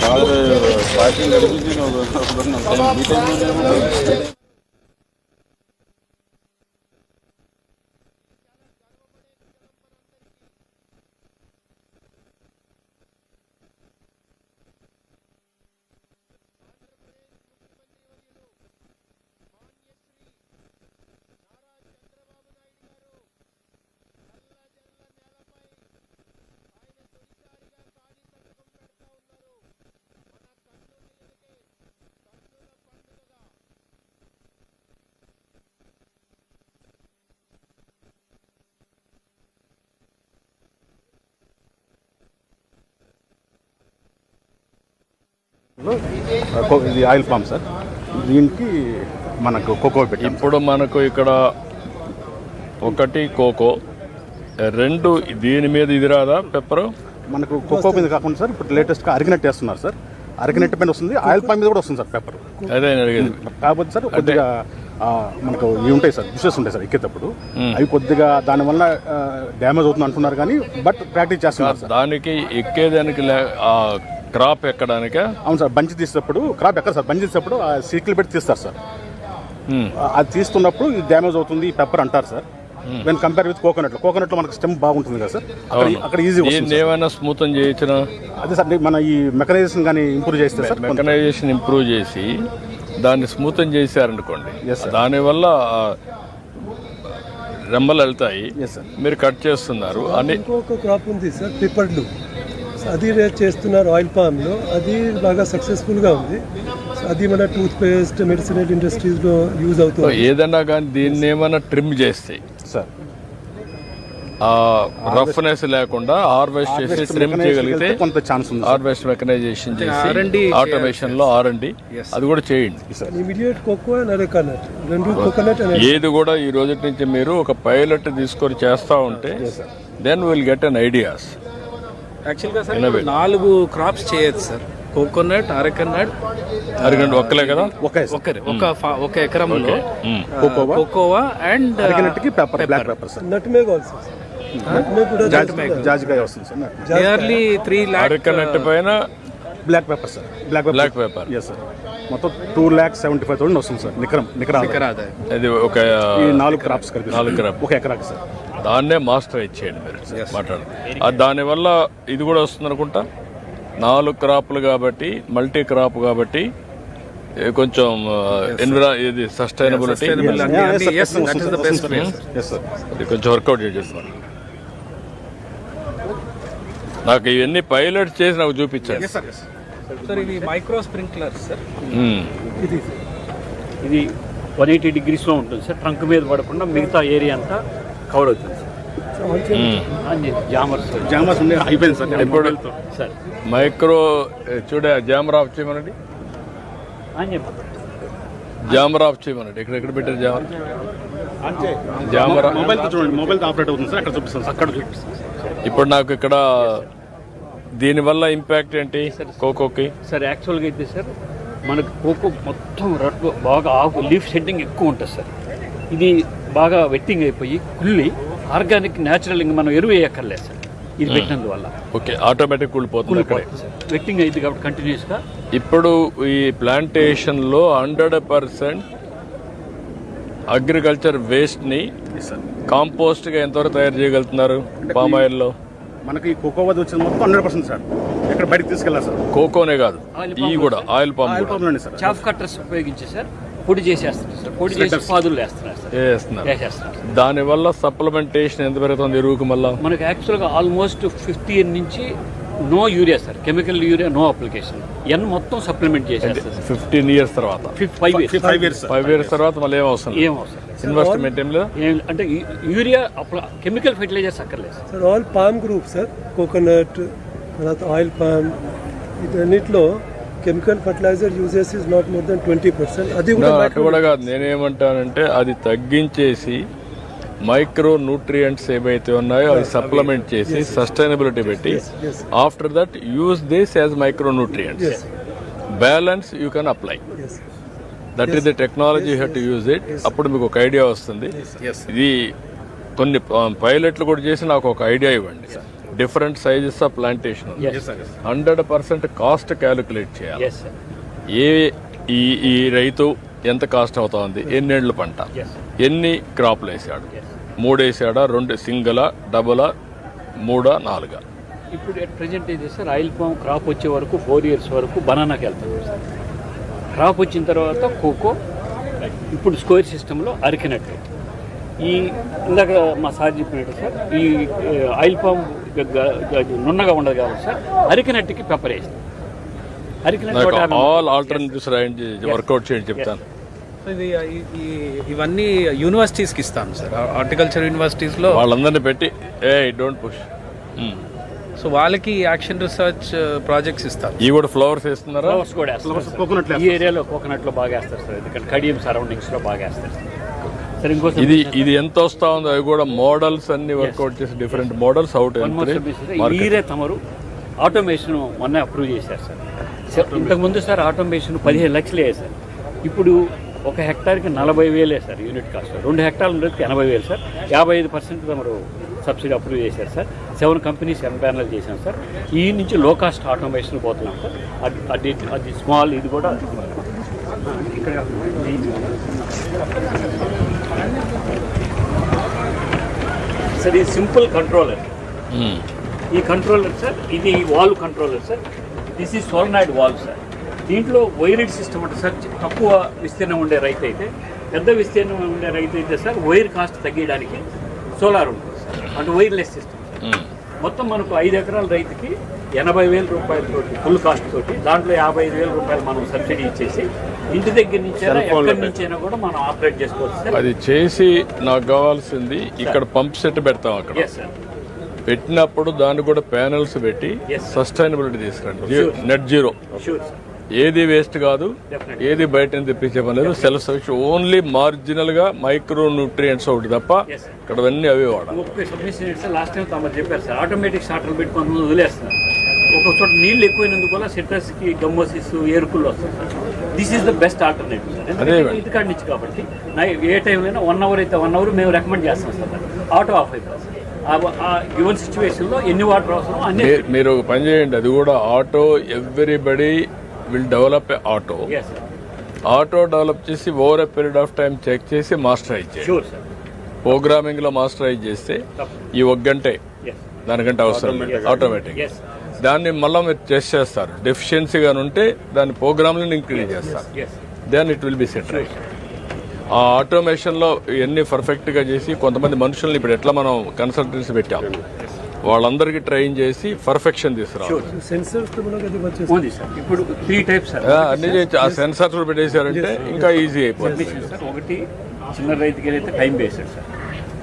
Father parking గడిపించి ఈ ఇది oil palm sir. దీనికి మనకు కోకో పెట్టాం. ఇప్పుడు మనకు ఇక్కడ ఒకటి కోకో రెండు దీని మీద ఇది రాదా పెప్పరు? మనకు కోకో మీద కాకుండా సార్ ఇప్పుడు లేటెస్ట్గా అరిగినట్టు వేస్తున్నారు సార్. అరిగినట్టు పైన వస్తుంది ఆయిల్ పామ్ మీద కూడా వస్తుంది సార్ పెప్పర్. అదే కాకపోతే సార్ కొద్దిగా మనకు ఇవి ఉంటాయి సార్ బుషెస్ ఉంటాయి సార్ ఎక్కేటప్పుడు. అవి కొద్దిగా దానివల్ల డ్యామేజ్ అవుతుంది అంటున్నారు కానీ బట్ ప్రాక్టీస్ చేస్తున్నారు సార్. దానికి ఎక్కేదానికి క్రాప్ ఎక్కడానికా? అవును సార్ బంచి తీసేటప్పుడు క్రాప్ ఎక్కడ సార్? బంచి తీసేటప్పుడు ఆ సీకిల్ పెట్టి తీస్తారు సార్. అది తీస్తున్నప్పుడు ఇది డ్యామేజ్ అవుతుంది పెప్పర్ అంటారు sir. When compare with coconut కోకోనట్లో మనకు స్టెమ్ బాగుంటుంది కదా సార్. అక్కడ ఈజీ ఏమైనా స్మూతం చేయించిన? అదే సార్ మన ఈ మెకనైజేషన్ కానీ ఇంప్రూవ్ చేస్తే సార్ మెకనైజేషన్ ఇంప్రూవ్ చేసి దాన్ని స్మూతం చేశారనుకోండి. దానివల్ల రెమ్మలు వెళ్తాయి. Yes, sir. మీరు కట్ చేస్తున్నారు. అని ఇంకొక క్రాప్ ఉంది సార్ పిప్పర్లు అది రేట్ చేస్తున్నారు ఆయిల్ పామ్లో అది బాగా సక్సెస్ఫుల్గా ఉంది. సో అది మన టూత్ పేస్ట్ మెడిసినల్ ఇండస్ట్రీస్లో యూజ్ అవుతుంది ఏదన్నా కానీ దీన్ని ఏమైనా ట్రిమ్ చేస్తే సార్. రఫ్నెస్ లేకుండా హార్వెస్ట్ చేసి ట్రిమ్ చేయగలిగితే కొంత ఛాన్స్ ఉంది. హార్వెస్ట్ మెకనైజేషన్ చేసి ఆటోమేషన్లో ఆర్ అండి అది కూడా చేయండి. ఇమీడియట్ కోకో అండ్ అరెకానట్ రెండు కోకోనట్ ఏది కూడా ఈ రోజు నుంచి మీరు ఒక పైలట్ తీసుకొని చేస్తా ఉంటే then will get an ideas యాక్చువల్గా సార్ నాలుగు క్రాప్స్ చేయొచ్చు సార్. కోకోనట్ అరకనట్ అరగంట ఒక్కలే కదా? ఒకరి ఒక ఒక ఎకరంలో. Cocoa cocoa and అరిగినట్టుకి pepper black pepper sir. Nutmeg also nutmeg కూడా జాజికాయ వస్తుంది sir nearly three lakh areca nut పైన black pepper sir. Black black pepper yes sir. మొత్తం two lakh seventy five thousand వస్తుంది సార్ నికరం నికరా అది ఒక ఈ నాలుగు క్రాప్స్ కలిపి నాలుగు crop. ఒక ఎకరాకి సార్. దాన్నే మాస్టర్ ఇచ్చేయండి మీరు. మాట్లాడండి అది దానివల్ల ఇది కూడా వస్తుంది అనుకుంటా? నాలుగు క్రాప్లు కాబట్టి మల్టీ క్రాప్ కాబట్టి ఏ కొంచెం ఎన్విరా ఇది సస్టైనబిలిటీ ఇది కొంచెం వర్కౌట్ చేసేస్తాను నాకు ఇవన్నీ పైలట్ చేసి నాకు చూపించాను సార్ ఇది మైక్రో స్ప్రింక్లర్ సార్ మ్మ్. ఇది వన్ ఎయిటీ డిగ్రీస్లో ఉంటుంది సార్ ట్రంక్ మీద పడకుండా మిగతా ఏరియా అంతా కవర్ అవుతుంది. జామర్స్ జామాస్ ఉండే అయిపోయింది సార్ ఇప్పుడు సార్ మైక్రో చూడే జామర్ ఆఫ్ చేయమనండి. జామర్ ఆఫ్ చేయమనండి. ఇక్కడ ఎక్కడ పెట్టారు జామర్? జామర్. మొబైల్ చూడండి మొబైల్ ఆపరేట్ అవుతుంది సార్ అక్కడ చూపిస్తాను సార్ అక్కడ చూపిస్తాను ఇప్పుడు నాకు ఇక్కడ దీనివల్ల ఇంపాక్ట్ ఏంటి కోకోకి? సార్ యాక్చువల్గా అయితే సార్ మనకు కోకో మొత్తం రట్ బాగా ఆకు లీఫ్ షెడ్డింగ్ ఎక్కువ ఉంటుంది సార్. ఇది బాగా వెట్టింగ్ అయిపోయి కుళ్ళి ఆర్గానిక్ న్యాచురల్ ఇంకా మనం ఎరువు వేయక్కర్లేదు సార్. ఇది పెట్టినందువల్ల. ఓకే ఆటోమేటిక్ కూలిపోతుంది వెట్టింగ్ అయింది కాబట్టి కంటిన్యూస్గా ఇప్పుడు ఈ ప్లాంటేషన్లో హండ్రెడ్ పర్సెంట్ అగ్రికల్చర్ వేస్ట్ని సార్ కాంపోస్ట్గా ఎంతవరకు తయారు చేయగలుగుతున్నారు పామ్ ఆయిల్లో? మనకి ఈ కోకోవా వచ్చింది మొత్తం హండ్రెడ్ పర్సెంట్ సార్. ఎక్కడ బయటకు తీసుకెళ్ళాలి సార్. కోకోనే కాదు ఈ కూడా oil palm oil sir. Chaff cutters ఉపయోగించి సార్. పొడి చేసేస్తున్నారు సార్. పొడి చేసి పాదులు వేస్తున్నారు సార్. వేస్తున్నారు. వేసేస్తున్నారు. దానివల్ల సప్లిమెంటేషన్ ఎంత పెరుగుతుంది ఎరువుకి మళ్ళా? మనకు యాక్చువల్గా ఆల్మోస్ట్ ఫిఫ్టీ ఇయర్ నుంచి no urea sir. Chemical urea no application. N మొత్తం సప్లిమెంట్ చేసేస్తారు ఫిఫ్టీన్ ఇయర్స్ తర్వాత. Fifty five years five years sir five years తర్వాత మళ్ళీ ఏం అవసరం ఏం అవసరం. ఇన్వెస్ట్మెంట్ ఏం లేదా. అంటే యూరియా అప్పుడు కెమికల్ ఫెర్టిలైజర్స్ అక్కర్లేదు sir. Oil palm group sir coconut తర్వాత ఆయిల్ పామ్ వీటన్నిటిలో chemical fertiliser uses is not more than twenty percent అది కూడా కాదు నేనేమంటానంటే అది తగ్గించేసి మైక్రో న్యూట్రియంట్స్ ఏవైతే ఉన్నాయో అవి సప్లిమెంట్ చేసి సస్టైనబిలిటీ పెట్టి after that use this as micro nutrients. Balance you can apply. That is the technology had to use it. అప్పుడు మీకు ఒక ఐడియా వస్తుంది. ఇది కొన్ని పైలట్లు కూడా చేసి నాకు ఒక ఐడియా ఇవ్వండి. Different sizes of plantation hundred percent cost calculate చేయాలి. ఏ ఈ ఈ రైతు ఎంత కాస్ట్ అవుతోంది? ఎన్నేళ్ళు పంట? ఎన్ని క్రాప్లు వేసాడు? మూడు వేసాడా రెండు సింగిలా డబులా మూడా నాలుగా? ఇప్పుడు ఎట్ ప్రజెంట్ ఏది సార్ ఆయిల్ పామ్ క్రాప్ వచ్చే వరకు ఫోర్ ఇయర్స్ వరకు బనానాకి వెళ్తాం సార్ క్రాప్ వచ్చిన తర్వాత కోకో ఇప్పుడు స్కోర్ సిస్టంలో అరికినట్టు. ఈ ఇందాక మా సార్ చెప్పినట్టు సార్ ఈ ఏ, ఆయిల్ పామ్ నున్నగా ఉండదు కాబట్టి సార్. అరికినట్టుకి పెప్పర్ వేస్తాం అరికినట్టు ఆల్ ఆల్టర్నేటివ్స్ రాయండి వర్కౌట్ చేయండి చెప్తాను. ఇది ఈ- ఈ- ఇవన్నీ యూనివర్సిటీస్కి ఇస్తాను సార్. హార్టికల్చర్ యూనివర్సిటీస్లో వాళ్ళందరినీ పెట్టి ఏ డోంట్ పుష్ సో వాళ్ళకి యాక్షన్ రీసెర్చ్ ప్రాజెక్ట్స్ ఇస్తాను ఈ కూడా ఫ్లవర్స్ వేస్తున్నారా? ఫ్లవర్స్ కూడా coconut ఈ ఏరియాలో కోకోనట్లో బాగా వేస్తారు సార్. ఎందుకంటే కడియం సరౌండింగ్స్లో బాగా వేస్తారు సార్. ఇది ఇది ఎంత వస్తా ఉందో అవి కూడా మోడల్స్ అన్ని వర్కౌట్ చేసి డిఫరెంట్ మోడల్స్ అవుట్ మోర్ తమరు ఆటోమేషన్ మొన్న అప్రూవ్ చేశారు సార్. సార్ ఇంతకుముందు సార్ ఆటోమేషన్ పదిహేను లక్షలే సార్. ఇప్పుడు ఒక హెక్టార్కి నలభై వేలే సార్ యూనిట్ కాస్ట్. రెండు హెక్టార్లు ఉండేది ఎనభై వేలు సార్. యాభై ఐదు పర్సెంట్ తమరు సబ్సిడీ అప్రూవ్ చేశారు sir. Seven companies empanel చేశాం సార్. ఈ నుంచి లో కాస్ట్ ఆటోమేషన్ పోతున్నాం సార్. అది అది అది స్మాల్ ఇది కూడా. ఇక్కడ. సార్ ఇది సింపుల్ కంట్రోలర్. ఈ కంట్రోలర్ సార్ ఇది వాల్వ్ కంట్రోలర్ సార్. దిస్ ఈ సోలనాయిడ్ వాల్వ్ సార్ దీంట్లో వైర్డ్ సిస్టమ్ అంటే సార్ తక్కువ విస్తీర్ణం ఉండే రైతు అయితే పెద్ద విస్తీర్ణం ఉండే రైతు అయితే సార్ వైర్ కాస్ట్ తగ్గించడానికి సోలార్ ఉంటుంది సార్ అంటే వైర్లెస్ సిస్టమ్ మొత్తం మనకు ఐదు ఎకరాల రైతుకి ఎనభై వేల రూపాయలతోటి ఫుల్ కాస్ట్ తోటి దాంట్లో యాభై ఐదు వేల రూపాయలు మనం సబ్సిడీ ఇచ్చేసి ఇంటి దగ్గర నుంచి అయినా ఎక్కడి నుంచి అయినా కూడా మనం ఆపరేట్ చేసుకోవచ్చు అది చేసి నాకు కావాల్సింది ఇక్కడ పంప్ సెట్ పెడతాం అక్కడ. పెట్టినప్పుడు దాన్ని కూడా ప్యానల్స్ పెట్టి. సస్టైనబిలిటీ తీసుకురండి. నెట్ జీరో ఏది వేస్ట్ కాదు. ఏది బయట తెప్పించే పని లేదు సెల్ఫ్ సఫిషియెంట్ ఓన్లీ మార్జినల్గా మైక్రో న్యూట్రియంట్స్ ఒకటి తప్ప. ఇక్కడ అన్నీ అవే వాడాలి. లాస్ట్ టైం చెప్పారు సార్ ఆటోమేటిక్ వదిలేస్తున్నారు. ఒక చోట నీళ్ళు ఎక్కువైనందుకు వల్ల సిట్రస్కి గమ్మోసిస్ ఏరుకుళ్ళు వస్తుంది this is the best alternative sir ఇది కాడి నుంచి కాబట్టి నై ఏ టైం అయినా వన్ అవర్ అయితే వన్ అవర్ మేము రికమెండ్ చేస్తాం సార్. ఆటో ఆఫ్ అయిపోతుంది గివెన్ సిచ్యువేషన్లో ఎన్ని వాటర్ అవసరం అన్ని మీరు ఒక పని చేయండి అది కూడా auto everybody will develop auto auto develop చేసి over a period of time check చేసి మాస్టరైజ్ చేయండి. షూర్ సార్ ప్రోగ్రామింగ్లో మాస్టరైజ్ చేస్తే ఈ ఒక గంటే దానికంటే అవసరం. ఆటోమేటిక్ దాన్ని మళ్ళీ మీరు టెస్ట్ చేస్తారు. డెఫిషియన్సీగా ఉంటే దాని ప్రోగ్రామ్లను ఇంక్రీజ్ చేస్తారు. Then it will be set right ఆ ఆటోమేషన్లో ఇవన్నీ పర్ఫెక్ట్గా చేసి కొంతమంది మనుషుల్ని ఇప్పుడు ఎట్లా మనం కన్సల్టెన్సీ పెట్టాం? వాళ్ళందరికీ ట్రైన్ చేసి పర్ఫెక్షన్ తీసుకురావాలి. అన్ని చేయొచ్చు ఆ సెన్సార్స్ పెట్టేశారంటే ఇంకా ఈజీ అయిపోతుంది. ఒకటి చిన్న రైతుకి ఏదైతే time based sir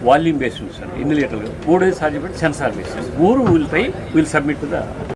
volume based sir ఎన్ని లీటర్లు మూడోది సార్ చెప్పి సెన్సార్ బేస్డ్ మూడు will by will submit the